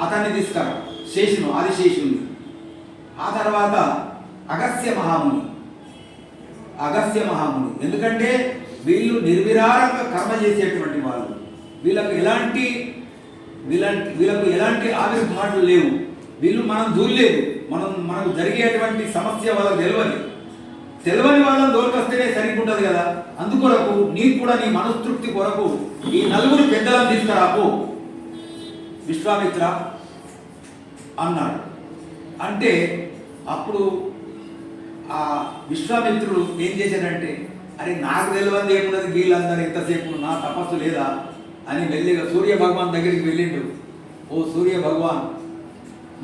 అతన్ని తీసుకురా శేషును ఆదిశేషుని ఆ తర్వాత అగస్త్య మహాముని. అగస్త్య మహాముని. ఎందుకంటే వీళ్ళు నిర్విరారంగా కర్మ చేసేటువంటి వాళ్ళు. వీళ్ళకు ఎలాంటి వీళ్ళ వీళ్ళకు ఎలాంటి ఆవిర్భావాలు లేవు. వీళ్ళు మనం దూరలేదు మనం మనకు జరిగేటువంటి సమస్య వాళ్ళకి తెలియదు తెలియని వాళ్ళని దోరకొస్తేనే సరిగ్గుంటది కదా. అందుకొరకు నీకు కూడా నీ మనస్తృప్తి కొరకు ఈ నలుగురు పెద్దలను తీసుకురాపు. విశ్వామిత్ర అన్నాడు. అంటే అప్పుడు ఆ విశ్వామిత్రుడు ఏం చేశాడంటే అరే నాకు తెలియదు ఏమున్నది వీళ్ళందరూ ఎంతసేపు నా తపస్సు లేదా? అని మెల్లిగా సూర్య భగవాన్ దగ్గరికి వెళ్ళిండు. ఓ సూర్య భగవాన్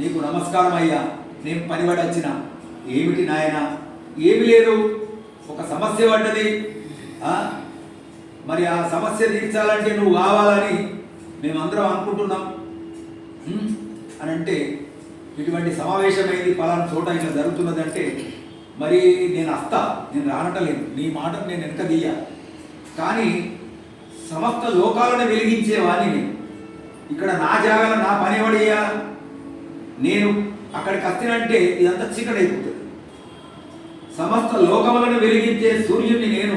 నీకు నమస్కారం అయ్యా. నేను పనిపడొచ్చిన ఏమిటి నాయన? ఏమి లేదు. ఒక సమస్య పడ్డది. మరి ఆ సమస్య తీర్చాలంటే నువ్వు కావాలని మేమందరం అనుకుంటున్నాం. అని అంటే ఇటువంటి సమావేశమైంది పలానా చోట ఇట్లా జరుగుతున్నదంటే మరి నేను వస్తా నేను రానటలేను నీ మాటను నేను వెనక తీయ కానీ సమస్త లోకాలను వెలిగించేవాడిని నేను ఇక్కడ నా జాగాలో నా పని ఎవడయ్యా నేను అక్కడికి వస్తానంటే ఇదంతా చీకటైపోతుంది. సమస్త లోకములను వెలిగించే సూర్యుడిని నేను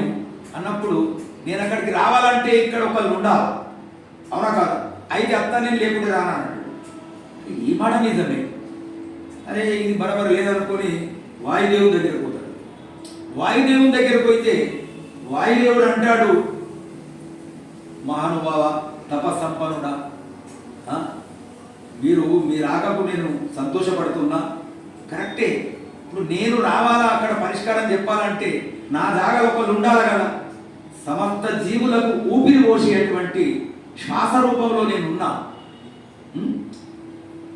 అన్నప్పుడు నేను అక్కడికి రావాలంటే ఇక్కడ ఒకళ్ళు ఉండాలి. అవునా కాదు? అయితే అత్త నేను లేకుండా రానా? ఈ మాట నిజమే. అరే ఇది బరాబర్ లేదనుకొని వాయుదేవుని దగ్గర పోతాడు. వాయుదేవుని దగ్గర పోయితే వాయుదేవుడు అంటాడు మహానుభావ తపస్సంపన్నుడా మీరు మీ రాకకు నేను సంతోషపడుతున్నా. కరెక్టే. ఇప్పుడు నేను రావాలా? అక్కడ పరిష్కారం చెప్పాలంటే నా జాగా ఒకళ్ళు ఉండాలి కదా. సమస్త జీవులకు ఊపిరి పోసేటువంటి శ్వాస రూపంలో నేనున్నా.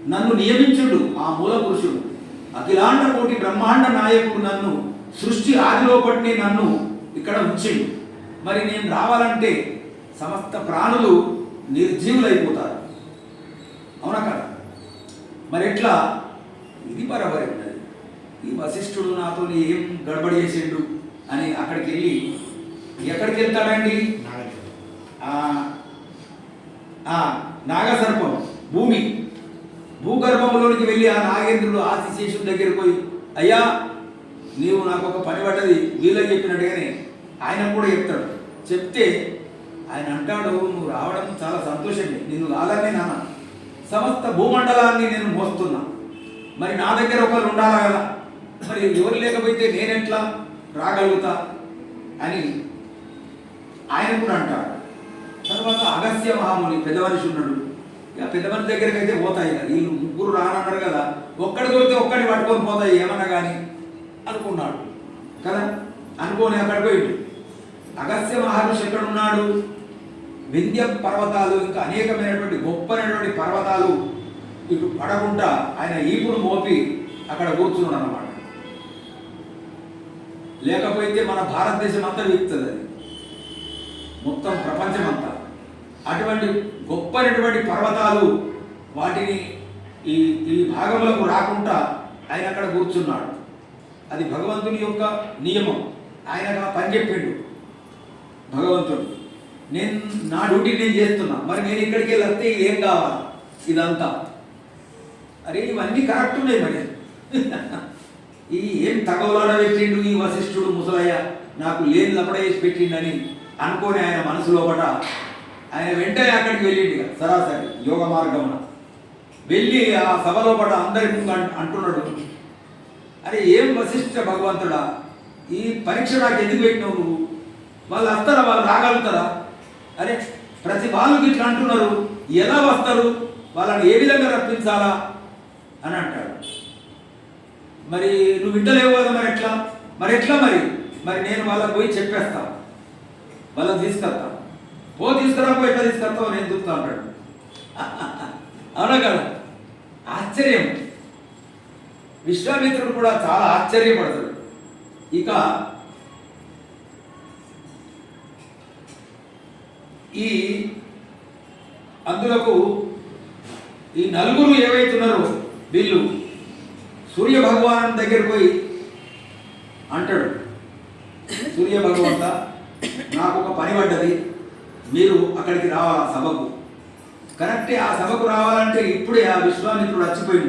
నన్ను నియమించుడు ఆ మూల పురుషుడు అఖిలాండ కోటి బ్రహ్మాండ నాయకుడు నన్ను సృష్టి ఆదిలోపటిని నన్ను ఇక్కడ ఉంచిండు. మరి నేను రావాలంటే సమస్త ప్రాణులు నిర్జీవులైపోతారు. అవునా కదా? మరి ఎట్లా? ఇది బరాబరి ఉన్నది ఈ వశిష్ఠుడు నాతో ఏం గడబడి చేసిండు అని అక్కడికి వెళ్ళి ఎక్కడికి వెళ్తాడండి నాగసర్పం భూమి. భూగర్భంలోనికి వెళ్ళి ఆ నాగేంద్రుడు ఆశిశేషుడి దగ్గర పోయి అయ్యా నీవు నాకు ఒక పని పడ్డది వీళ్ళకి చెప్పినట్టుగానే ఆయన కూడా చెప్తాడు. చెప్తే ఆయన అంటాడు నువ్వు రావడం చాలా సంతోషమే నేను కాదని నాన్న. సమస్త భూమండలాన్ని నేను మోస్తున్నా. మరి నా దగ్గర ఒకరు ఉండాలా కదా? మరి ఎవరు లేకపోతే నేనెట్లా రాగలుగుతా? అని ఆయన కూడా అంటాడు. తర్వాత అగస్య మహాముని పెద్ద మనిషి ఉన్నాడు. ఇక పెద్ద మనిషి దగ్గరికి అయితే పోతాయి కదా వీళ్ళు ముగ్గురు రానన్నారు కదా ఒక్కడి దొరికితే ఒక్కడిని పట్టుకొని పోతాయి ఏమన్నా కానీ అనుకున్నాడు. కదా? అనుకోని అక్కడికి పోయిండు. అగస్త్య మహర్షి ఎక్కడ ఉన్నాడు వింధ్య పర్వతాలు ఇంకా అనేకమైనటువంటి గొప్పనటువంటి పర్వతాలు ఇటు పడకుండా ఆయన ఈపును మోపి అక్కడ కూర్చున్నాడు అన్నమాట. లేకపోతే మన భారతదేశం అంతా వీక్తుంది అది. మొత్తం ప్రపంచం అంతా అటువంటి గొప్పనటువంటి పర్వతాలు వాటిని ఈ ఈ భాగంలోకి రాకుండా ఆయన అక్కడ కూర్చున్నాడు. అది భగవంతుని యొక్క నియమం. ఆయన ఆ పని చెప్పిండు. భగవంతుడు నేను నా డ్యూటీ నేను చేస్తున్నా. మరి నేను ఇక్కడికి వెళ్ళి ఏం కావాలి? ఇదంతా. అరే ఇవన్నీ కరెక్ట్ ఉన్నాయి మరి. ఈ ఏం తగవలాడ పెట్టిండు ఈ వశిష్ఠుడు ముసలయ్య? నాకు లేని లపడ వేసి పెట్టిండని అనుకోని ఆయన మనసు లోపట ఆయన వెంటనే అక్కడికి వెళ్ళిండు సరాసరి యోగ మార్గమున. వెళ్ళి ఆ సభలో లోపట అందరి ముందు అంట- అంటున్నాడు. అరే ఏం వశిష్ఠ భగవంతుడా? ఈ పరీక్ష నాకు ఎందుకు పెట్టినావు నువ్వు? వాళ్ళు వస్తారా వాళ్ళు రాగలుగుతారా? అరే ప్రతి వాళ్ళు ఇట్లా అంటున్నారు. ఎలా వస్తారు? వాళ్ళని ఏ విధంగా రప్పించాలా? అని అంటాడు. మరి నువ్వు వింటలేవు కదా మరి ఎట్లా? మరి ఎట్లా మరి? మరి నేను వాళ్ళకి పోయి చెప్పేస్తా. వాళ్ళని తీసుకెళ్తాను ఓ తీసుకురాపో ఎట్లా తీసుకొస్తావు? నేను చూస్తా అంటాడు. అవునా కదా? ఆశ్చర్యం. విశ్వామిత్రుడు కూడా చాలా ఆశ్చర్యపడతాడు. ఇక ఈ అందులకు ఈ నలుగురు ఏవైతున్నారో వీళ్ళు సూర్య భగవాను దగ్గర పోయి అంటాడు. సూర్య భగవంత నాకు ఒక పని పడ్డది. మీరు అక్కడికి రావాలా సభకు? కరెక్టే ఆ సభకు రావాలంటే ఇప్పుడే ఆ విశ్వామిత్రుడు చచ్చిపోయింది